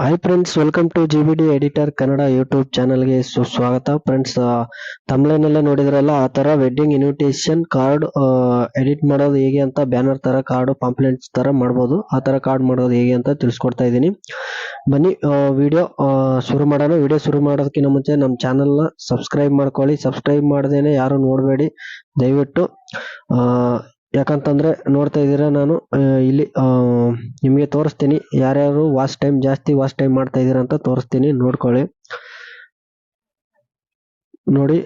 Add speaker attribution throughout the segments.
Speaker 1: Hi friends welcome to G B D editor Kannada YouTube ಚಾನಲ್ಗೆ ಸುಸ್ವಾಗತ friends ತಮ್ಲೈನಲ್ಲೇ ನೋಡಿದ್ರಲ್ಲ, ಆ ಥರ ವೆಡ್ಡಿಂಗ್ ಇನ್ವಿಟೇಷನ್ ಕಾರ್ಡ್ ಎಡಿಟ್ ಮಾಡೋದು ಹೇಗೆ ಅಂತ ಬ್ಯಾನರ್ ಥರ ಕಾರ್ಡು ಪಾಂಪ್ಲೆಂಟ್ಸ್ ಥರ ಮಾಡ್ಬೋದು. ಆ ಥರ ಕಾರ್ಡ್ ಮಾಡೋದು ಹೇಗೆ ಅಂತ ತಿಳಿಸ್ಕೊಡ್ತಾ ಇದ್ದೀನಿ. ಬನ್ನಿ ವಿಡಿಯೋ ಶುರು ಮಾಡೋಣ. ವಿಡಿಯೋ ಶುರು ಮಾಡೋದಕ್ಕಿಂತ ಮುಂಚೆ ನಮ್ಮ ಚಾನಲ್ನ ಸಬ್ಸ್ಕ್ರೈಬ್ ಮಾಡ್ಕೊಳ್ಳಿ. ಸಬ್ಸ್ಕ್ರೈಬ್ ಮಾಡ್ದೇನೆ ಯಾರು ನೋಡಬೇಡಿ. ದಯವಿಟ್ಟು ಯಾಕಂತಂದ್ರೆ ನೋಡ್ತಾ ಇದ್ದೀರಾ ನಾನು ಇಲ್ಲಿ ನಿಮಗೆ ತೋರಿಸ್ತೀನಿ. ಯಾರ್ಯಾರು ವಾಸ್ ಟೈಮ್ ಜಾಸ್ತಿ ವಾಸ್ ಟೈಮ್ ಮಾಡ್ತಾ ಇದ್ದೀರಾ ಅಂತ ತೋರಿಸ್ತೀನಿ, ನೋಡ್ಕೊಳ್ಳಿ. ನೋಡಿ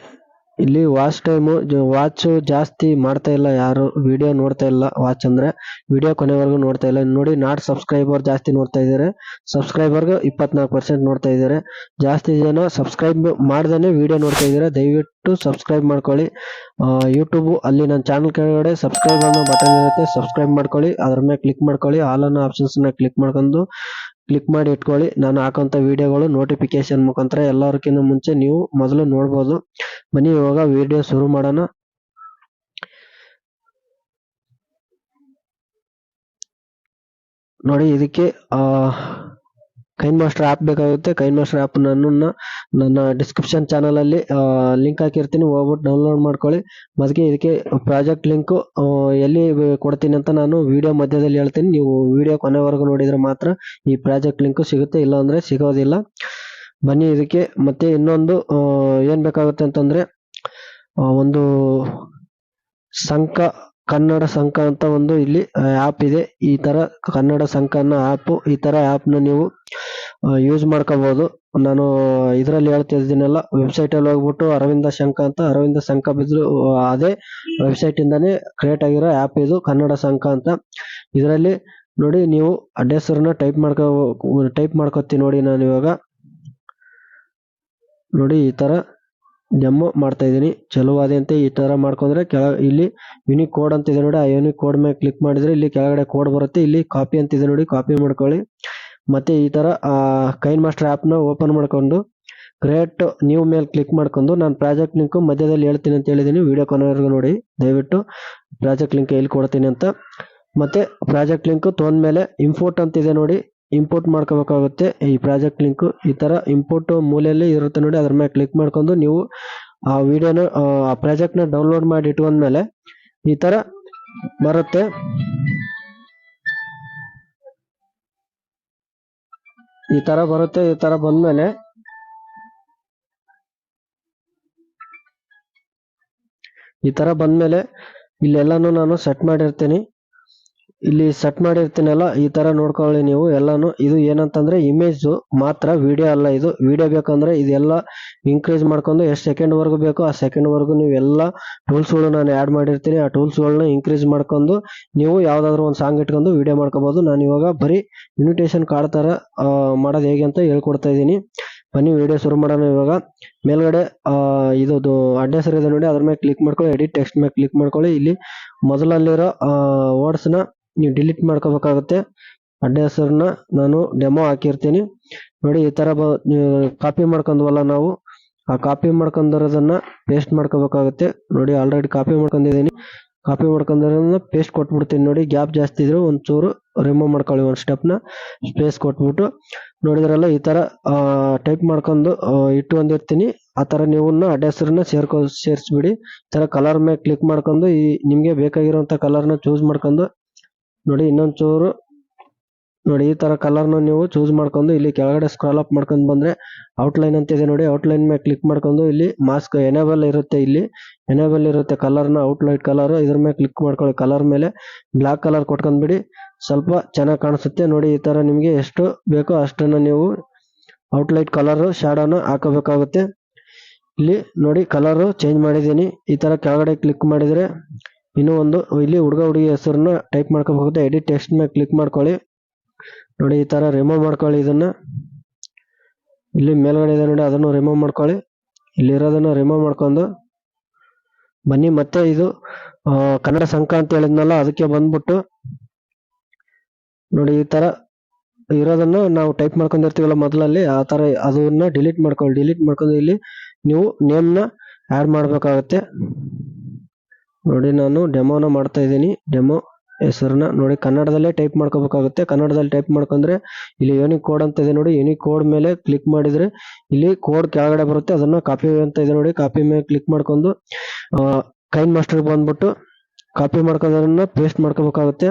Speaker 1: ಇಲ್ಲಿ ವಾಚ್ ಟೈಮು ವಾಚ್ ಜಾಸ್ತಿ ಮಾಡ್ತಾ ಇಲ್ಲ ಯಾರು ವಿಡಿಯೋ ನೋಡ್ತಾ ಇಲ್ಲ ವಾಚ್ ಅಂದ್ರೆ. ವಿಡಿಯೋ ಕೊನೆವರೆಗೂ ನೋಡ್ತಾ ಇಲ್ಲ. ನೋಡಿ, ನಾಟ್ ಸಬ್ಸ್ಕ್ರೈಬರ್ ಜಾಸ್ತಿ ನೋಡ್ತಾ ಇದ್ದಾರೆ. ಸಬ್ಸ್ಕ್ರೈಬರ್ಗೆ ಇಪ್ಪತ್ನಾಲ್ಕು ಪರ್ಸೆಂಟ್ ನೋಡ್ತಾ ಇದ್ದಾರೆ. ಜಾಸ್ತಿ ಜನ ಸಬ್ಸ್ಕ್ರೈಬ್ ಮಾಡ್ದೇನೆ ವಿಡಿಯೋ ನೋಡ್ತಾ ಇದ್ದಾರೆ. ದಯವಿಟ್ಟು ಸಬ್ಸ್ಕ್ರೈಬ್ ಮಾಡ್ಕೊಳ್ಳಿ. ಯೂಟ್ಯೂಬ್ ಅಲ್ಲಿ ನನ್ನ ಚಾನಲ್ ಕೆಳಗಡೆ ಸಬ್ಸ್ಕ್ರೈಬ್ ಅನ್ನೋ ಬಟನ್ ಇರುತ್ತೆ ಸಬ್ಸ್ಕ್ರೈಬ್ ಮಾಡ್ಕೊಳ್ಳಿ. ಅದ್ರ ಮೇಲೆ ಕ್ಲಿಕ್ ಮಾಡ್ಕೊಳ್ಳಿ. ಆಲ್ ಅನ್ನೋ ಆಪ್ಷನ್ಸ್ನ ಕ್ಲಿಕ್ ಮಾಡ್ಕೊಂಡು ಕ್ಲಿಕ್ ಮಾಡಿ ಇಟ್ಕೊಳ್ಳಿ. ನಾನು ಹಾಕೋಂಥ ವಿಡಿಯೋಗಳು ನೋಟಿಫಿಕೇಶನ್ ಮುಖಾಂತರ ಎಲ್ಲರಿಗಿಂತ ಮುಂಚೆ ನೀವು ಮೊದಲು ನೋಡ್ಬೋದು. ಬನ್ನಿ, ಇವಾಗ ವಿಡಿಯೋ ಶುರು ಮಾಡೋಣ. ನೋಡಿ, ಇದಕ್ಕೆ ಕೈನ್ ಮಾಸ್ಟರ್ ಆ್ಯಪ್ ಬೇಕಾಗುತ್ತೆ. ಕೈನ್ ಮಾಸ್ಟರ್ ಆ್ಯಪ್ ನಾನು ನನ್ನ ಡಿಸ್ಕ್ರಿಪ್ಷನ್ ಚಾನಲಲ್ಲಿ ಲಿಂಕ್ ಹಾಕಿರ್ತೀನಿ. ಹೋಗ್ಬಿಟ್ಟು ಡೌನ್ಲೋಡ್ ಮಾಡ್ಕೊಳ್ಳಿ. ಅದಕ್ಕೆ ಇದಕ್ಕೆ ಪ್ರಾಜೆಕ್ಟ್ ಲಿಂಕು ಎಲ್ಲಿ ಕೊಡ್ತೀನಿ ಅಂತ ನಾನು ವಿಡಿಯೋ ಮಧ್ಯದಲ್ಲಿ ಹೇಳ್ತೀನಿ. ನೀವು ವಿಡಿಯೋ ಕೊನೆವರೆಗೂ ನೋಡಿದರೆ ಮಾತ್ರ ಈ ಪ್ರಾಜೆಕ್ಟ್ ಲಿಂಕು ಸಿಗುತ್ತೆ. ಇಲ್ಲ ಅಂದ್ರೆ ಸಿಗೋದಿಲ್ಲ. ಬನ್ನಿ ಇದಕ್ಕೆ. ಮತ್ತೆ ಇನ್ನೊಂದು ಏನು ಬೇಕಾಗುತ್ತೆ ಅಂತಂದರೆ ಒಂದು ಸಂಕ, ಕನ್ನಡ ಸಂಕ ಅಂತ ಒಂದು ಇಲ್ಲಿ ಆ್ಯಪ್ ಇದೆ. ಈ ತರ ಕನ್ನಡ ಸಂಕ ಅನ್ನೋ ಆ್ಯಪ್ ಈ ತರ ಆ್ಯಪ್ನ ನೀವು ಯೂಸ್ ಮಾಡ್ಕೋಬಹುದು ನಾನು ಇದರಲ್ಲಿ ವೆಬ್ಸೈಟ್ ಅಲ್ಲಿ ಹೋಗ್ಬಿಟ್ಟು ಅರವಿಂದ ಶಂಕ ಅಂತ, ಅರವಿಂದ ಸಂಕ ಬಿದ್ರು ಅದೇ ವೆಬ್ಸೈಟ್ ಇಂದಾನೆ ಕ್ರಿಯೇಟ್ ಆಗಿರೋ ಆ್ಯಪ್ ಇದು, ಕನ್ನಡ ಸಂಕ ಅಂತ. ಇದರಲ್ಲಿ ನೋಡಿ, ನೀವು ಅಡ್ರೆಸ್ಸರ್ನ ಟೈಪ್ ಮಾಡ್ಕೋ ಟೈಪ್ ಮಾಡ್ಕೊತೀನಿ ನೋಡಿ ನಾನು ಇವಾಗ. ನೋಡಿ, ಈ ತರ ಡೆಮೋ ಮಾಡ್ತಾ ಇದ್ದೀನಿ. ಚಲುವಾದೆ ಅಂತ ಈ ತರ ಮಾಡ್ಕೊಂಡ್ರೆ ಕೆಳ, ಇಲ್ಲಿ ಯುನಿಕ್ ಕೋಡ್ ಅಂತ ಇದೆ ನೋಡಿ, ಆ ಯುನಿಕ್ ಕೋಡ್ ಮೇಲೆ ಕ್ಲಿಕ್ ಮಾಡಿದ್ರೆ ಇಲ್ಲಿ ಕೆಳಗಡೆ ಕೋಡ್ ಬರುತ್ತೆ. ಇಲ್ಲಿ ಕಾಪಿ ಅಂತ ಇದೆ ನೋಡಿ ಕಾಪಿ ಮಾಡ್ಕೊಳ್ಳಿ. ಮತ್ತೆ ಈ ಥರ ಕೈನ್ ಮಾಸ್ಟರ್ ಆ್ಯಪ್ನ ಓಪನ್ ಮಾಡಿಕೊಂಡು ಕ್ರಿಯೇಟ್ ನ್ಯೂ ಮೇಲೆ ಕ್ಲಿಕ್ ಮಾಡ್ಕೊಂಡು, ನಾನು ಪ್ರಾಜೆಕ್ಟ್ ಲಿಂಕು ಮಧ್ಯದಲ್ಲಿ ಹೇಳ್ತೀನಿ ಅಂತ ಹೇಳಿದ್ದೀನಿ ವಿಡಿಯೋ ಕೊನೆವರೆಗೂ ನೋಡಿ. ದಯವಿಟ್ಟು ಪ್ರಾಜೆಕ್ಟ್ ಲಿಂಕ್ ಎಲ್ಲಿ ಕೊಡ್ತೀನಿ ಅಂತ. ಮತ್ತು ಪ್ರಾಜೆಕ್ಟ್ ಲಿಂಕ್ ತೊಗೊಂಡ್ಮೇಲೆ ಇಂಪೋರ್ಟ್ ಅಂತ ಇದೆ ನೋಡಿ. ಇಂಪೋರ್ಟ್ ಮಾಡ್ಕೋಬೇಕಾಗುತ್ತೆ. ಈ ಪ್ರಾಜೆಕ್ಟ್ ಲಿಂಕು ಈ ಥರ ಇಂಪೋರ್ಟ್ ಮೂಲೆಯಲ್ಲಿ ಇರುತ್ತೆ ನೋಡಿ. ಅದ್ರ ಮೇಲೆ ಕ್ಲಿಕ್ ಮಾಡ್ಕೊಂಡು ನೀವು ಆ ವಿಡಿಯೋನ ಆ ಪ್ರಾಜೆಕ್ಟ್ನ ಡೌನ್ಲೋಡ್ ಮಾಡಿ ಇಟ್ಕೊಂಡ್ಮೇಲೆ ಈ ಥರ ಬರುತ್ತೆ. ಈ ತರ ಬರುತ್ತೆ ಈ ತರ ಬಂದ್ಮೇಲೆ ಈ ತರ ಬಂದ್ಮೇಲೆ ಇಲ್ಲೆಲ್ಲಾನು ನಾನು ಸೆಟ್ ಮಾಡಿರ್ತೀನಿ. ಇಲ್ಲಿ ಸೆಟ್ ಮಾಡಿರ್ತೀನಲ್ಲ, ಈ ತರ ನೋಡ್ಕೊಳ್ಳಿ ನೀವು ಎಲ್ಲಾನು. ಇದು ಏನಂತಂದ್ರೆ ಇಮೇಜ್ ಮಾತ್ರ ವಿಡಿಯೋ ಅಲ್ಲ ಇದು. ವಿಡಿಯೋ ಬೇಕಂದ್ರೆ ಇದೆಲ್ಲ ಇನ್ಕ್ರೀಸ್ ಮಾಡ್ಕೊಂಡು ಎಷ್ಟು ಸೆಕೆಂಡ್ ವರೆಗೂ ಬೇಕೋ ಆ ಸೆಕೆಂಡ್ ವರೆಗೂ ನೀವು ಎಲ್ಲ ಟೂಲ್ಸ್ಗಳು ನಾನು ಆಡ್ ಮಾಡಿರ್ತೀನಿ. ಆ ಟೂಲ್ಸ್ ಗಳನ್ನ ಇನ್ಕ್ರೀಸ್ ಮಾಡ್ಕೊಂಡು ನೀವು ಯಾವ್ದಾದ್ರು ಒಂದು ಸಾಂಗ್ ಇಟ್ಕೊಂಡು ವಿಡಿಯೋ ಮಾಡ್ಕೋಬಹುದು ನಾನು ಇವಾಗ ಬರೀ ಇನ್ವಿಟೇಷನ್ ಕಾರ್ಡ್ ತರ ಮಾಡೋದು ಹೇಗೆ ಅಂತ ಹೇಳ್ಕೊಡ್ತಾ ಇದ್ದೀನಿ. ಬನ್ನಿ ವಿಡಿಯೋ ಶುರು ಮಾಡೋಣ ಇವಾಗ. ಮೇಲ್ಗಡೆ ಇದು ಅಡ್ರೆಸ್ ಇದೆ ನೋಡಿ. ಅದ್ರ ಮೇಲೆ ಕ್ಲಿಕ್ ಮಾಡ್ಕೊಳ್ಳಿ ಎಡಿಟ್ ಟೆಕ್ಸ್ಟ್ ಮೇಲೆ ಕ್ಲಿಕ್ ಮಾಡ್ಕೊಳ್ಳಿ. ಇಲ್ಲಿ ಮೊದಲಲ್ಲಿರೋ ವರ್ಡ್ಸ್ನ ನೀವು ಡಿಲೀಟ್ ಮಾಡ್ಕೋಬೇಕಾಗುತ್ತೆ. ಹೆಸರನ್ನ ನಾನು ಡೆಮೋ ಹಾಕಿರ್ತೀನಿ. ನೋಡಿ, ಈ ತರ ಕಾಪಿ ಮಾಡ್ಕೊಂಡ್ವಲ್ಲ ನಾವು, ಆ ಕಾಪಿ ಮಾಡ್ಕೊಂಡಿರೋದನ್ನ ಪೇಸ್ಟ್ ಮಾಡ್ಕೋಬೇಕಾಗುತ್ತೆ. ನೋಡಿ ಆಲ್ರೆಡಿ ಕಾಪಿ ಮಾಡ್ಕೊಂಡಿದ್ದೀನಿ. ಕಾಪಿ ಮಾಡ್ಕೊಂಡಿರೋದನ್ನ ಪೇಸ್ಟ್ ಕೊಟ್ಬಿಡ್ತೀನಿ. ನೋಡಿ ಗ್ಯಾಪ್ ಜಾಸ್ತಿ ಇದ್ರೆ ಒಂಚೂರು ರಿಮೂವ್ ಮಾಡ್ಕೊಳ್ಳಿ ಒಂದು ಸ್ಟೆಪ್ನ ಸ್ಪೇಸ್ ಕೊಟ್ಬಿಟ್ಟು. ನೋಡಿದ್ರಲ್ಲ, ಈ ತರ ಟೈಪ್ ಮಾಡ್ಕೊಂಡು ಇಟ್ಟು ಬಂದಿರ್ತೀನಿ ಆ ತರ ನೀವು ಅಡ್ರೆಸ್ನ ಸೇರ್ಕೊ, ಸೇರಿಸ್ಬಿಡಿ. ಈ ತರ ಕಲರ್ ಮೇಲೆ ಕ್ಲಿಕ್ ಮಾಡ್ಕೊಂಡು ಈ ನಿಮ್ಗೆ ಬೇಕಾಗಿರುವಂತ ಕಲರ್ನ ಚೂಸ್ ಮಾಡ್ಕೊಂಡು ನೋಡಿ ಇನ್ನೊಂದು ಚೂರು ನೋಡಿ, ಈ ತರ ಕಲರ್ನ ನೀವು ಚೂಸ್ ಮಾಡ್ಕೊಂಡು ಇಲ್ಲಿ ಕೆಳಗಡೆ ಸ್ಕ್ರಾಲ್ ಅಪ್ ಮಾಡ್ಕೊಂಡು ಬಂದ್ರೆ ಔಟ್ಲೈನ್ ಅಂತ ಇದೆ ನೋಡಿ. ಔಟ್ಲೈನ್ ಮೇಲೆ ಕ್ಲಿಕ್ ಮಾಡ್ಕೊಂಡು ಇಲ್ಲಿ ಮಾಸ್ಕ್ ಎನೇಬಲ್ ಇರುತ್ತೆ ಇಲ್ಲಿ. ಎನೇಬಲ್ ಇರುತ್ತೆ ಕಲರ್ನ ಔಟ್ಲೈಟ್ ಕಲರ್ ಇದ್ರ ಮೇಲೆ ಕ್ಲಿಕ್ ಮಾಡ್ಕೊಳ್ಳಿ. ಕಲರ್ ಮೇಲೆ ಬ್ಲಾಕ್ ಕಲರ್ ಕೊಟ್ಕೊಂಡ್ಬಿಡಿ. ಸ್ವಲ್ಪ ಚೆನ್ನಾಗಿ ಕಾಣಿಸುತ್ತೆ. ನೋಡಿ, ಈ ತರ ನಿಮಗೆ ಎಷ್ಟು ಬೇಕೋ ಅಷ್ಟನ್ನು ನೀವು ಔಟ್ಲೈಟ್ ಕಲರ್ ಶಾಡೋನ ಹಾಕೋಬೇಕಾಗುತ್ತೆ. ಇಲ್ಲಿ ನೋಡಿ ಕಲರ್ ಚೇಂಜ್ ಮಾಡಿದ್ದೀನಿ. ಈ ತರ ಕೆಳಗಡೆ ಕ್ಲಿಕ್ ಮಾಡಿದ್ರೆ ಇನ್ನೂ ಒಂದು, ಇಲ್ಲಿ ಹುಡುಗ ಹುಡುಗಿ ಹೆಸರನ್ನ ಟೈಪ್ ಮಾಡ್ಕೋಬಹುದು ಎಡಿಟ್ ಟೆಕ್ಸ್ಟ್ ಮೇಲೆ ಕ್ಲಿಕ್ ಮಾಡ್ಕೊಳ್ಳಿ. ನೋಡಿ ಈ ತರ ರಿಮೂವ್ ಮಾಡ್ಕೊಳ್ಳಿ ಇದನ್ನ. ಇಲ್ಲಿ ಮೇಲ್ಗಡೆ ಇದೆ ನೋಡಿ, ಅದನ್ನು ರಿಮೂವ್ ಮಾಡ್ಕೊಳ್ಳಿ. ಇಲ್ಲಿರೋದನ್ನು ರಿಮೂವ್ ಮಾಡ್ಕೊಂಡು. ಬನ್ನಿ, ಮತ್ತೆ ಇದು ಕನ್ನಡ ಸಂಕ ಅಂತ ಹೇಳಿದ್ನಲ್ಲ, ಅದಕ್ಕೆ ಬಂದ್ಬಿಟ್ಟು. ನೋಡಿ ಈ ತರ ಇರೋದನ್ನು ನಾವು ಟೈಪ್ ಮಾಡ್ಕೊಂಡಿರ್ತೀವಲ್ಲ ಮೊದಲಲ್ಲಿ, ಆ ತರ ಅದನ್ನ ಡಿಲೀಟ್ ಮಾಡ್ಕೊಳ್ಳಿ ಡಿಲೀಟ್ ಮಾಡ್ಕೊಂಡು ಇಲ್ಲಿ ನೀವು ನೇಮ್ನ ಆ್ಯಡ್ ಮಾಡ್ಬೇಕಾಗತ್ತೆ. ನೋಡಿ ನಾನು ಡೆಮೋನ ಮಾಡ್ತಾ ಇದ್ದೀನಿ. ಡೆಮೋ ಹೆಸರನ್ನ ನೋಡಿ ಕನ್ನಡದಲ್ಲೇ ಟೈಪ್ ಮಾಡ್ಕೋಬೇಕಾಗುತ್ತೆ. ಕನ್ನಡದಲ್ಲಿ ಟೈಪ್ ಮಾಡ್ಕೊಂಡ್ರೆ ಇಲ್ಲಿ ಯೂನಿಕ್ ಕೋಡ್ ಅಂತ ಇದೆ ನೋಡಿ. ಯೂನಿಕ್ ಕೋಡ್ ಮೇಲೆ ಕ್ಲಿಕ್ ಮಾಡಿದ್ರೆ ಇಲ್ಲಿ ಕೋಡ್ ಕೆಳಗಡೆ ಬರುತ್ತೆ. ಅದನ್ನ ಕಾಪಿ ಅಂತ ಇದೆ ನೋಡಿ. ಕಾಪಿ ಮೇಲೆ ಕ್ಲಿಕ್ ಮಾಡ್ಕೊಂಡು ಕೈನ್ ಮಾಸ್ಟರ್ ಬಂದ್ಬಿಟ್ಟು ಕಾಪಿ ಮಾಡ್ಕೋದನ್ನ ಪೇಸ್ಟ್ ಮಾಡ್ಕೋಬೇಕಾಗುತ್ತೆ.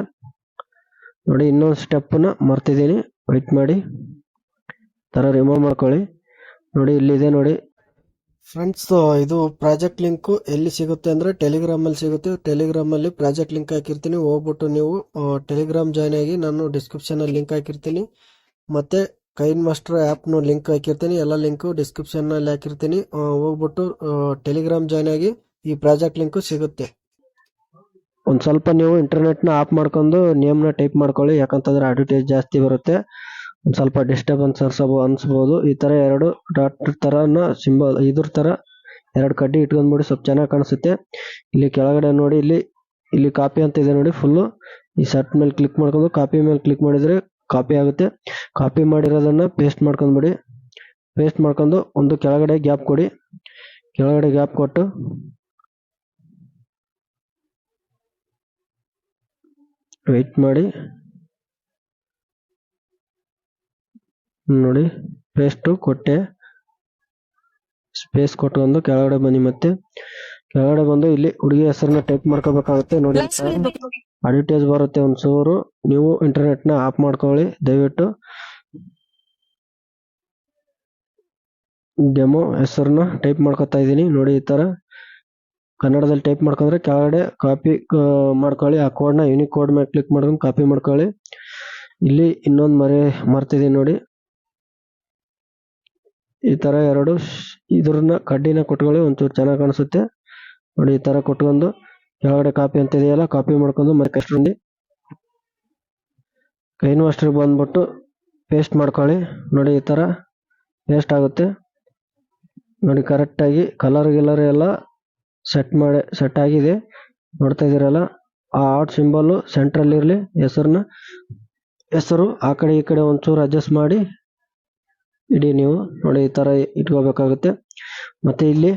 Speaker 1: ನೋಡಿ ಇನ್ನೊಂದು ಸ್ಟೆಪ್ನ ಮರ್ತಿದ್ದೀನಿ. ವೈಟ್ ಮಾಡಿ. ತರ ರಿಮೂವ್ ಮಾಡ್ಕೊಳ್ಳಿ. ನೋಡಿ ಇಲ್ಲಿದೆ ನೋಡಿ. ಫ್ರೆಂಡ್ಸ್ ಇದು ಪ್ರಾಜೆಕ್ಟ್ ಲಿಂಕ್ ಎಲ್ಲಿ ಸಿಗುತ್ತೆ ಅಂದ್ರೆ ಟೆಲಿಗ್ರಾಮ್ ಅಲ್ಲಿ ಸಿಗುತ್ತೆ. ಟೆಲಿಗ್ರಾಮ್ ಅಲ್ಲಿ ಪ್ರಾಜೆಕ್ಟ್ ಲಿಂಕ್ ಹಾಕಿರ್ತೀನಿ. ಹೋಗ್ಬಿಟ್ಟು ನೀವು ಟೆಲಿಗ್ರಾಮ್ ಜಾಯ್ನ್ ಆಗಿ ನಾನು ಡಿಸ್ಕ್ರಿಪ್ಷನ್ ಅಲ್ಲಿ ಲಿಂಕ್ ಹಾಕಿರ್ತೀನಿ. ಮತ್ತೆ ಕೈನ್ ಮಾಸ್ಟರ್ ಆ್ಯಪ್ ನು ಲಿಂಕ್ ಹಾಕಿರ್ತೀನಿ. ಎಲ್ಲ ಲಿಂಕು ಡಿಸ್ಕ್ರಿಪ್ಷನ್ ಅಲ್ಲಿ ಹಾಕಿರ್ತೀನಿ. ಹೋಗ್ಬಿಟ್ಟು ಟೆಲಿಗ್ರಾಮ್ ಜಾಯ್ನ್ ಆಗಿ ಈ ಪ್ರಾಜೆಕ್ಟ್ ಲಿಂಕ್ ಸಿಗುತ್ತೆ. ಒಂದು ಸ್ವಲ್ಪ ನೀವು ಇಂಟರ್ನೆಟ್ನ ಆಫ್ ಮಾಡ್ಕೊಂಡು ನೇಮ್ನ ಟೈಪ್ ಮಾಡ್ಕೊಳ್ಳಿ. ಯಾಕಂತಂದ್ರೆ ಅಡ್ವರ್ಟೈಸ್ ಜಾಸ್ತಿ ಬರುತ್ತೆ. ಸ್ವಲ್ಪ ಡಿಸ್ಟರ್ಬೆನ್ಸ್ ಅನ್ಸಬೋ, ಅನ್ಸ್ಬೋದು. ಈ ತರ ಎರಡು ಡಾಟ್ ತರನ ಸಿಂಬಲ್ ಇದ್ರ ತರ ಎರಡು ಕಡ್ಡಿ ಇಟ್ಕೊಂಡ್ಬಿಡಿ, ಸ್ವಲ್ಪ ಚೆನ್ನಾಗಿ ಕಾಣಿಸುತ್ತೆ. ಇಲ್ಲಿ ಕೆಳಗಡೆ ನೋಡಿ, ಇಲ್ಲಿ ಇಲ್ಲಿ ಕಾಪಿ ಅಂತ ಇದೆ ನೋಡಿ ಫುಲ್ಲು ಈ ಸೆಟ್ ಮೇಲೆ ಕ್ಲಿಕ್ ಮಾಡ್ಕೊಂಡು ಕಾಪಿ ಮೇಲೆ ಕ್ಲಿಕ್ ಮಾಡಿದ್ರೆ ಕಾಪಿ ಆಗುತ್ತೆ. ಕಾಪಿ ಮಾಡಿರೋದನ್ನು ಪೇಸ್ಟ್ ಮಾಡ್ಕೊಂಡ್ಬಿಡಿ. ಪೇಸ್ಟ್ ಮಾಡ್ಕೊಂಡು ಒಂದು ಕೆಳಗಡೆ ಗ್ಯಾಪ್ ಕೊಡಿ. ಕೆಳಗಡೆ ಗ್ಯಾಪ್ ಕೊಟ್ಟು. ವೆಯ್ಟ್ ಮಾಡಿ. ನೋಡಿ ಪೇಸ್ಟು ಕೊಟ್ಟೆ ಸ್ಪೇಸ್ ಕೊಟ್ಕೊಂಡು ಕೆಳಗಡೆ ಬನ್ನಿ ಮತ್ತೆ. ಕೆಳಗಡೆ ಬಂದು ಇಲ್ಲಿ ಹುಡುಗಿ ಹೆಸರನ್ನ ಟೈಪ್ ಮಾಡ್ಕೋಬೇಕಾಗುತ್ತೆ ನೋಡಿ. ಅಡ್ವರ್ಟೈಸ್ ಬರುತ್ತೆ ಒಂಚೂರು ನೀವು ಇಂಟರ್ನೆಟ್ನ ಆಫ್ ಮಾಡ್ಕೊಳ್ಳಿ ದಯವಿಟ್ಟು. ಡೆಮೋ ಹೆಸರನ್ನ ಟೈಪ್ ಮಾಡ್ಕೊತಾ ಇದೀನಿ ನೋಡಿ ಈ ತರ. ಕನ್ನಡದಲ್ಲಿ ಟೈಪ್ ಮಾಡ್ಕೊಂಡ್ರೆ ಕೆಳಗಡೆ ಕಾಪಿ ಮಾಡ್ಕೊಳ್ಳಿ. ಆ ಕೋಡ್ನ ಯೂನಿಕ್ ಕೋಡ್ ಮೇಲೆ ಕ್ಲಿಕ್ ಮಾಡ್ಕೊಂಡು ಕಾಪಿ ಮಾಡ್ಕೊಳ್ಳಿ. ಇಲ್ಲಿ ಇನ್ನೊಂದು ಮರೆ ಮರ್ತಿದೀನಿ ನೋಡಿ. ಈ ತರ ಎರಡು ಇದರನ್ನ ಕಡ್ಡಿನ ಕೊಟ್ಕೊಳ್ಳಿ ಒಂಚೂರು ಚೆನ್ನಾಗಿ ಕಾಣಿಸುತ್ತೆ. ನೋಡಿ, ಈ ತರ ಕೊಟ್ಕೊಂಡು ಕೆಳಗಡೆ ಕಾಪಿ ಅಂತ ಇದೆಯಲ್ಲ, ಕಾಪಿ ಮಾಡ್ಕೊಂಡು ಮತ್ತೆ ಕಸ್ಟಮರ್ ಕೈನ್ ಮಾಸ್ಟರ್ ಬಂದ್ಬಿಟ್ಟು ಪೇಸ್ಟ್ ಮಾಡ್ಕೊಳ್ಳಿ. ನೋಡಿ, ಈ ತರ ಪೇಸ್ಟ್ ಆಗುತ್ತೆ. ನೋಡಿ ಕರೆಕ್ಟ್ ಆಗಿ ಕಲರ್ ಗಿಲರ್ ಎಲ್ಲ ಸೆಟ್ ಮಾಡಿ ಸೆಟ್ ಆಗಿದೆ. ನೋಡ್ತಾ ಇದೀರಲ್ಲ ಆ ಆರ್ಟ್ ಸಿಂಬಲ್ ಸೆಂಟ್ರಲ್ಲಿ ಇರಲಿ, ಹೆಸರನ್ನ, ಹೆಸರು ಆ ಕಡೆ ಈ ಕಡೆ ಒಂಚೂರು ಅಡ್ಜಸ್ಟ್ ಮಾಡಿ ಇಡಿ ನೀವು ನೋಡಿ ಈ ತರ ಇಟ್ಕೋಬೇಕಾಗುತ್ತೆ. ಮತ್ತೆ ಇಲ್ಲಿ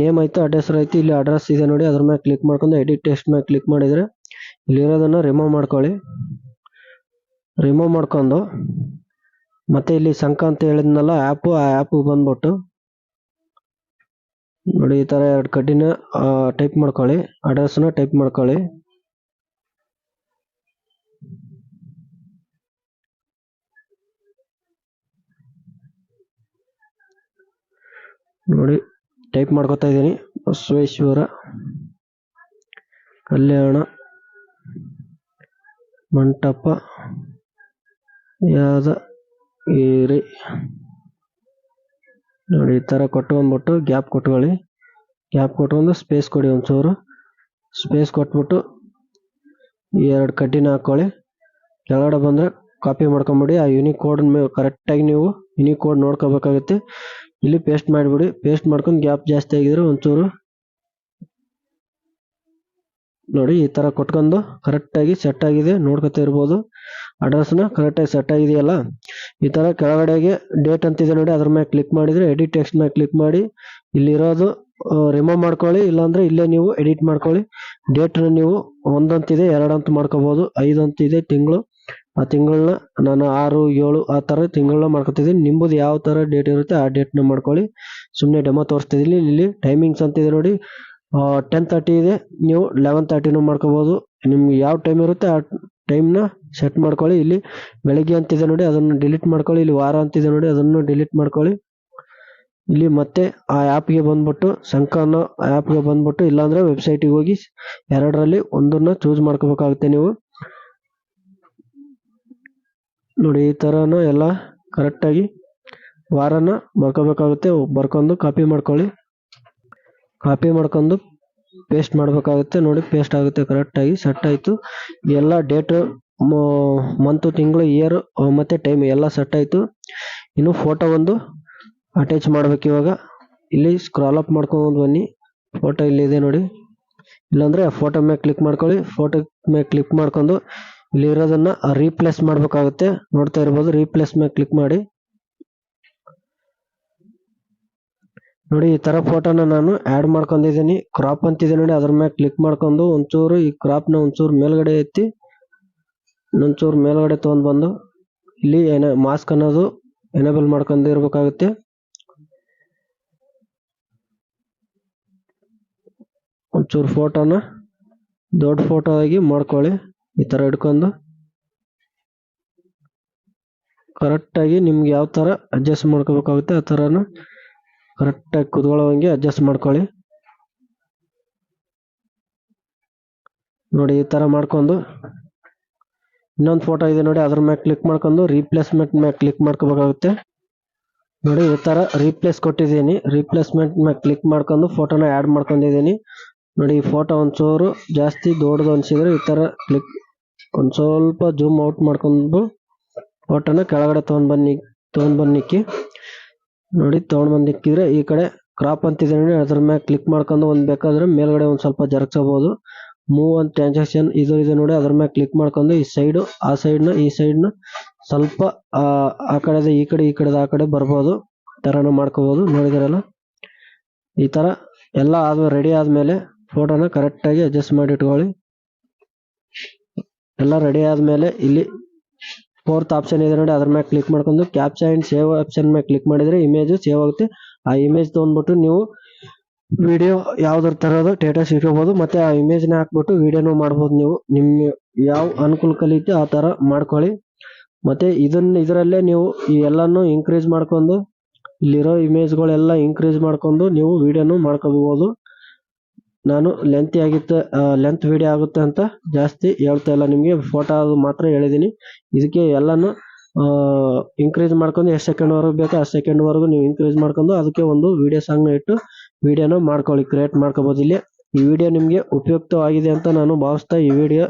Speaker 1: ನೇಮ್ ಐತೆ ಅಡ್ರೆಸ್ ಐತೆ, ಇಲ್ಲಿ ಅಡ್ರೆಸ್ ಇದೆ ನೋಡಿ, ಅದ್ರ ಮೇಲೆ ಕ್ಲಿಕ್ ಮಾಡ್ಕೊಂಡು ಎಡಿಟ್ ಟೆಸ್ಟ್ ಮೇಲೆ ಕ್ಲಿಕ್ ಮಾಡಿದ್ರೆ ಇಲ್ಲಿರೋದನ್ನ ರಿಮೂವ್ ಮಾಡ್ಕೊಳ್ಳಿ. ರಿಮೂವ್ ಮಾಡ್ಕೊಂಡು, ಮತ್ತೆ ಇಲ್ಲಿ ಸಂಕ ಅಂತ ಹೇಳಿದ್ನಲ್ಲ ಆ್ಯಪು ಆ ಆ್ಯಪು ಬಂದ್ಬಿಟ್ಟು ನೋಡಿ ಈ ತರ ಎರಡು ಕಡ್ಡಿನ ಟೈಪ್ ಮಾಡ್ಕೊಳ್ಳಿ ಅಡ್ರೆಸ್ನ ಟೈಪ್ ಮಾಡ್ಕೊಳ್ಳಿ. ನೋಡಿ ಟೈಪ್ ಮಾಡ್ಕೊತಾ ಇದ್ದೀನಿ. ಬಸವೇಶ್ವರ ಕಲ್ಯಾಣ ಮಂಟಪ ಯಾದಗಿರಿ. ನೋಡಿ, ಈ ಥರ ಕೊಟ್ಕೊಂಡ್ಬಿಟ್ಟು ಗ್ಯಾಪ್ ಕೊಟ್ಕೊಳ್ಳಿ. ಗ್ಯಾಪ್ ಕೊಟ್ಕೊಂಡು ಸ್ಪೇಸ್ ಕೊಡಿ ಒಂಚೂರು. ಸ್ಪೇಸ್ ಕೊಟ್ಬಿಟ್ಟು ಎರಡು ಕಡ್ಡಿನ ಹಾಕೊಳ್ಳಿ ಕೆಳಗಡೆ ಬಂದ್ರೆ ಕಾಪಿ ಮಾಡ್ಕೊಂಬಿಡಿ. ಆ ಯೂನಿಕ್ ಕೋಡ್ ಕರೆಕ್ಟಾಗಿ ನೀವು ಯುನಿಕ್ ಕೋಡ್ ನೋಡ್ಕೋಬೇಕಾಗುತ್ತೆ. ಇಲ್ಲಿ ಪೇಸ್ಟ್ ಮಾಡಿಬಿಡಿ. ಪೇಸ್ಟ್ ಮಾಡ್ಕೊಂಡು ಗ್ಯಾಪ್ ಜಾಸ್ತಿ ಆಗಿದ್ರೆ ಒಂಚೂರು ನೋಡಿ, ಈ ತರ ಕೊಟ್ಕೊಂಡು ಕರೆಕ್ಟಾಗಿ ಸೆಟ್ ಆಗಿದೆ. ನೋಡ್ಕೊತಾ ಇರ್ಬೋದು. ಅಡ್ರೆಸ್ನ ಕರೆಕ್ಟಾಗಿ ಸೆಟ್ ಆಗಿದೆಯಲ್ಲ? ಈ ತರ ಕೆಳಗಡೆಗೆ ಡೇಟ್ ಅಂತಿದೆ ನೋಡಿ, ಅದ್ರ ಮೇಲೆ ಕ್ಲಿಕ್ ಮಾಡಿದ್ರೆ ಎಡಿಟ್ ಟೆಕ್ಸ್ಟ್ ಮೇಲೆ ಕ್ಲಿಕ್ ಮಾಡಿ ಇಲ್ಲಿರೋದು ರಿಮೂವ್ ಮಾಡ್ಕೊಳ್ಳಿ. ಇಲ್ಲಾಂದ್ರೆ ಇಲ್ಲೇ ನೀವು ಎಡಿಟ್ ಮಾಡ್ಕೊಳ್ಳಿ. ಡೇಟ್ ನೀವು ಒಂದಂತಿದೆ, ಎರಡಂತ ಮಾಡ್ಕೋಬಹುದು ಐದಂತಿದೆ ತಿಂಗಳು. ಆ ತಿಂಗಳನ್ನ ನಾನು ಆರು, ಏಳು ಆ ಥರ ತಿಂಗಳನ್ನ ಮಾಡ್ಕೊತಿದ್ದೀನಿ. ನಿಮ್ಮದು ಯಾವ ಥರ ಡೇಟ್ ಇರುತ್ತೆ ಆ ಡೇಟ್ನ ಮಾಡ್ಕೊಳ್ಳಿ. ಸುಮ್ಮನೆ ಡೆಮೋ ತೋರಿಸ್ತಿದ್ದೀನಿ. ಇಲ್ಲಿ ಟೈಮಿಂಗ್ಸ್ ಅಂತಿದೆ ನೋಡಿ. ಟೆನ್ ತರ್ಟಿ ಇದೆ. ನೀವು ಲೆವೆನ್ ತರ್ಟಿನೂ ಮಾಡ್ಕೋಬೋದು. ನಿಮ್ಗೆ ಯಾವ ಟೈಮ್ ಇರುತ್ತೆ ಆ ಟೈಮ್ನ ಸೆಟ್ ಮಾಡ್ಕೊಳ್ಳಿ. ಇಲ್ಲಿ ಬೆಳಗ್ಗೆ ಅಂತಿದೆ ನೋಡಿ. ಅದನ್ನು ಡಿಲೀಟ್ ಮಾಡ್ಕೊಳ್ಳಿ. ಇಲ್ಲಿ ವಾರ ಅಂತಿದೆ ನೋಡಿ. ಅದನ್ನು ಡಿಲೀಟ್ ಮಾಡ್ಕೊಳ್ಳಿ. ಇಲ್ಲಿ ಮತ್ತೆ ಆ ಆ್ಯಪ್ಗೆ ಬಂದ್ಬಿಟ್ಟು ಸಂಕ ಅನ್ನೋ ಆ್ಯಪ್ಗೆ ಬಂದ್ಬಿಟ್ಟು ಇಲ್ಲಾಂದರೆ ವೆಬ್ಸೈಟಿಗೆ ಹೋಗಿ ಎರಡರಲ್ಲಿ ಒಂದನ್ನು ಚೂಸ್ ಮಾಡ್ಕೋಬೇಕಾಗುತ್ತೆ ನೀವು. ನೋಡಿ, ಈ ಥರನ ಎಲ್ಲ ಕರೆಕ್ಟಾಗಿ ವಾರನ ಬರ್ಕೋಬೇಕಾಗುತ್ತೆ. ಬರ್ಕೊಂಡು ಕಾಪಿ ಮಾಡ್ಕೊಳ್ಳಿ. ಕಾಪಿ ಮಾಡ್ಕೊಂಡು ಪೇಸ್ಟ್ ಮಾಡಬೇಕಾಗುತ್ತೆ. ನೋಡಿ ಪೇಸ್ಟ್ ಆಗುತ್ತೆ ಕರೆಕ್ಟಾಗಿ ಸೆಟ್ ಆಯಿತು. ಎಲ್ಲ ಡೇಟ್ ಮಂತು ತಿಂಗಳು ಇಯರ್ ಮತ್ತೆ ಟೈಮ್ ಎಲ್ಲ ಸೆಟ್ ಆಯಿತು. ಇನ್ನು ಫೋಟೋ ಒಂದು ಅಟ್ಯಾಚ್ ಮಾಡ್ಬೇಕು ಇವಾಗ. ಇಲ್ಲಿ ಸ್ಕ್ರಾಲ್ ಅಪ್ ಮಾಡ್ಕೊಂಡು ಬನ್ನಿ. ಫೋಟೋ ಇಲ್ಲಿದೆ ನೋಡಿ. ಇಲ್ಲಾಂದರೆ ಫೋಟೋ ಮೇಲೆ ಕ್ಲಿಕ್ ಮಾಡ್ಕೊಳ್ಳಿ. ಫೋಟೋ ಮೇಲೆ ಕ್ಲಿಕ್ ಮಾಡ್ಕೊಂಡು ಇಲ್ಲಿ ಇರೋದನ್ನ ರೀಪ್ಲೇಸ್ ಮಾಡಬೇಕಾಗುತ್ತೆ. ನೋಡ್ತಾ ಇರ್ಬೋದು ರೀಪ್ಲೇಸ್ ಮೇಲೆ ಕ್ಲಿಕ್ ಮಾಡಿ. ನೋಡಿ, ಈ ತರ ಫೋಟೋನ ನಾನು ಆಡ್ ಮಾಡ್ಕೊಂಡಿದ್ದೀನಿ. ಕ್ರಾಪ್ ಅಂತಿದೆ ನೋಡಿ, ಅದ್ರ ಮೇಲೆ ಕ್ಲಿಕ್ ಮಾಡ್ಕೊಂಡು ಒಂಚೂರು ಈ ಕ್ರಾಪ್ನ ಒಂಚೂರು ಮೇಲ್ಗಡೆ ಎತ್ತಿ ಒಂಚೂರು ಮೇಲ್ಗಡೆ ತಗೊಂಡ್ ಬಂದು, ಇಲ್ಲಿ ಏನ ಮಾಸ್ಕ್ ಅನ್ನೋದು ಎನೇಬಲ್ ಮಾಡ್ಕೊಂಡು ಇರ್ಬೇಕಾಗುತ್ತೆ. ಒಂಚೂರು ಫೋಟೋನ ದೊಡ್ಡ ಫೋಟೋ ಆಗಿ ಮಾಡ್ಕೊಳ್ಳಿ. ಈ ತರ ಇಟ್ಕೊಂಡು ಕರೆಕ್ಟಾಗಿ ನಿಮ್ಗೆ ಯಾವ ತರ ಅಡ್ಜಸ್ಟ್ ಮಾಡ್ಕೋಬೇಕಾಗುತ್ತೆ ಆ ತರನ ಕರೆಕ್ಟಾಗಿ ಆಗಿ ಕುತ್ಕೊಳ್ಳೋಂಗೆ ಅಡ್ಜಸ್ಟ್ ಮಾಡ್ಕೊಳ್ಳಿ. ನೋಡಿ ಈ ತರ ಮಾಡ್ಕೊಂಡು ಇನ್ನೊಂದು ಫೋಟೋ ಇದೆ ನೋಡಿ ಅದ್ರ ಮೇಲೆ ಕ್ಲಿಕ್ ಮಾಡ್ಕೊಂಡು ರೀಪ್ಲೇಸ್ಮೆಂಟ್ ಮೇಲೆ ಕ್ಲಿಕ್ ಮಾಡ್ಕೋಬೇಕಾಗುತ್ತೆ. ನೋಡಿ ಈ ಥರ ರೀಪ್ಲೇಸ್ ಕೊಟ್ಟಿದ್ದೀನಿ. ರೀಪ್ಲೇಸ್ಮೆಂಟ್ ಮೇಲೆ ಕ್ಲಿಕ್ ಮಾಡ್ಕೊಂಡು ಫೋಟೋನ ಆ್ಯಡ್ ಮಾಡ್ಕೊಂಡಿದ್ದೀನಿ. ನೋಡಿ ಈ ಫೋಟೋ ಒಂಚೂರು ಜಾಸ್ತಿ ದೊಡ್ಡದು ಅನಿಸಿದ್ರೆ ಈ ಥರ ಕ್ಲಿಕ್ ಒಂದ್ ಸ್ವಲ್ಪ ಜೂಮ್ ಔಟ್ ಮಾಡ್ಕೊಂಡು ಫೋಟೋನ ಕೆಳಗಡೆ ತಗೊಂಡ್ ಬನ್ನಿ, ತಗೊಂಡ್ ಬನ್ನಿಕ್ಕಿ ನೋಡಿ, ತಗೊಂಡ್ ಬಂದಿಕ್ಕಿದ್ರೆ ಈ ಕಡೆ ಕ್ರಾಪ್ ಅಂತಿದೆ ನೋಡಿ, ಅದ್ರ ಮೇಲೆ ಕ್ಲಿಕ್ ಮಾಡ್ಕೊಂಡು ಒಂದ್ ಬೇಕಾದ್ರೆ ಮೇಲ್ಗಡೆ ಒಂದ್ ಸ್ವಲ್ಪ ಜರಗ್ಸಬಹುದು ಮೂವ್ ಒಂದು ಟ್ರಾನ್ಸಾಕ್ಷನ್ ಇದು ಇದೆ ನೋಡಿ, ಅದ್ರ ಮೇಲೆ ಕ್ಲಿಕ್ ಮಾಡ್ಕೊಂಡು ಈ ಸೈಡ್ ಆ ಸೈಡ್ನ, ಈ ಸೈಡ್ನ ಸ್ವಲ್ಪ, ಆ ಕಡೆದ ಈ ಕಡೆ, ಈ ಕಡೆದ ಆ ಕಡೆ ಬರ್ಬೋದು. ತರನ ಮಾಡ್ಕೋಬಹುದು ನೋಡಿದಿರಲ್ಲ? ಈ ತರ ಎಲ್ಲ ಆದ್ಮೇಲೆ ರೆಡಿ ಆದ್ಮೇಲೆ ಫೋಟೋನ ಕರೆಕ್ಟ್ ಆಗಿ ಅಡ್ಜಸ್ಟ್ ಮಾಡಿ ಇಟ್ಕೊಳ್ಳಿ. ಎಲ್ಲ ರೆಡಿ ಆದ್ಮೇಲೆ ಇಲ್ಲಿ ಫೋರ್ತ್ ಆಪ್ಷನ್ ಇದೆ ನೋಡಿ, ಅದ್ರ ಮೇಲೆ ಕ್ಲಿಕ್ ಮಾಡ್ಕೊಂಡು ಕ್ಯಾಪ್ಚರ್ ಅಂಡ್ ಸೇವ್ ಆಪ್ಷನ್ ಮೇಲೆ ಕ್ಲಿಕ್ ಮಾಡಿದ್ರೆ ಇಮೇಜ್ ಸೇವ್ ಆಗುತ್ತೆ. ಆ ಇಮೇಜ್ ತಗೊಂಡ್ಬಿಟ್ಟು ನೀವು ವಿಡಿಯೋ ಯಾವ್ದ್ರ ತರೋದು ಸ್ಟೇಟಸ್ ಇಟ್ಕೋಬಹುದು ಮತ್ತೆ ಆ ಇಮೇಜ್ನ ಹಾಕ್ಬಿಟ್ಟು ವಿಡಿಯೋನು ಮಾಡಬಹುದು ನೀವು. ನಿಮ್ ಯಾವ ಅನುಕೂಲ ಕಲಿತೆ ಆ ತರ ಮಾಡ್ಕೊಳ್ಳಿ. ಮತ್ತೆ ಇದನ್ನ, ಇದರಲ್ಲೇ ನೀವು ಈ ಎಲ್ಲಾನು ಇನ್ಕ್ರೀಸ್ ಮಾಡ್ಕೊಂಡು, ಇಲ್ಲಿರೋ ಇಮೇಜ್ ಗಳೆಲ್ಲ ಇನ್ಕ್ರೀಸ್ ಮಾಡ್ಕೊಂಡು ನೀವು ವಿಡಿಯೋನು ಮಾಡ್ಕೋಬಹುದು ನಾನು ಲೆಂತಿ ಆಗಿತ್ತು ಲೆಂತ್ ವಿಡಿಯೋ ಆಗುತ್ತೆ ಅಂತ ಜಾಸ್ತಿ ಹೇಳ್ತಾ ಇಲ್ಲ. ನಿಮಗೆ ಫೋಟೋ ಅದು ಮಾತ್ರ ಹೇಳಿದ್ದೀನಿ ಇದಕ್ಕೆ ಎಲ್ಲನೂ ಇನ್ಕ್ರೀಸ್ ಮಾಡ್ಕೊಂಡು ಎಷ್ಟು ಸೆಕೆಂಡ್ ವರೆಗೂ ಬೇಕೋ ಅಷ್ಟು ಸೆಕೆಂಡ್ವರೆಗೂ ನೀವು ಇನ್ಕ್ರೀಸ್ ಮಾಡ್ಕೊಂಡು ಅದಕ್ಕೆ ಒಂದು ವಿಡಿಯೋ ಸಾಂಗ್ನ ಇಟ್ಟು ವಿಡಿಯೋನ ಮಾಡ್ಕೊಳ್ಳಿ ಕ್ರಿಯೇಟ್ ಮಾಡ್ಕೋಬೋದು. ಇಲ್ಲಿ ಈ ವಿಡಿಯೋ ನಿಮಗೆ ಉಪಯುಕ್ತವಾಗಿದೆ ಅಂತ ನಾನು ಭಾವಿಸ್ತಾ ಈ ವಿಡಿಯೋ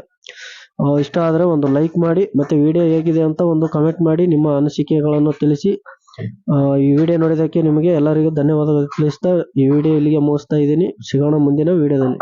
Speaker 1: ಇಷ್ಟ ಆದರೆ ಒಂದು ಲೈಕ್ ಮಾಡಿ, ಮತ್ತೆ ವಿಡಿಯೋ ಹೇಗಿದೆ ಅಂತ ಒಂದು ಕಮೆಂಟ್ ಮಾಡಿ, ನಿಮ್ಮ ಅನಿಸಿಕೆಗಳನ್ನು ತಿಳಿಸಿ. ಈ ವಿಡಿಯೋ ನೋಡಿದಕ್ಕೆ ನಿಮಗೆ ಎಲ್ಲರಿಗೂ ಧನ್ಯವಾದಗಳು. ತಿಳಿಸ್ತಾ ಈ ವಿಡಿಯೋ ಇಲ್ಲಿಗೆ ಮುಗಿಸ್ತಾ ಇದ್ದೀನಿ. ಸಿಗೋಣ ಮುಂದಿನ ವಿಡಿಯೋದಲ್ಲಿ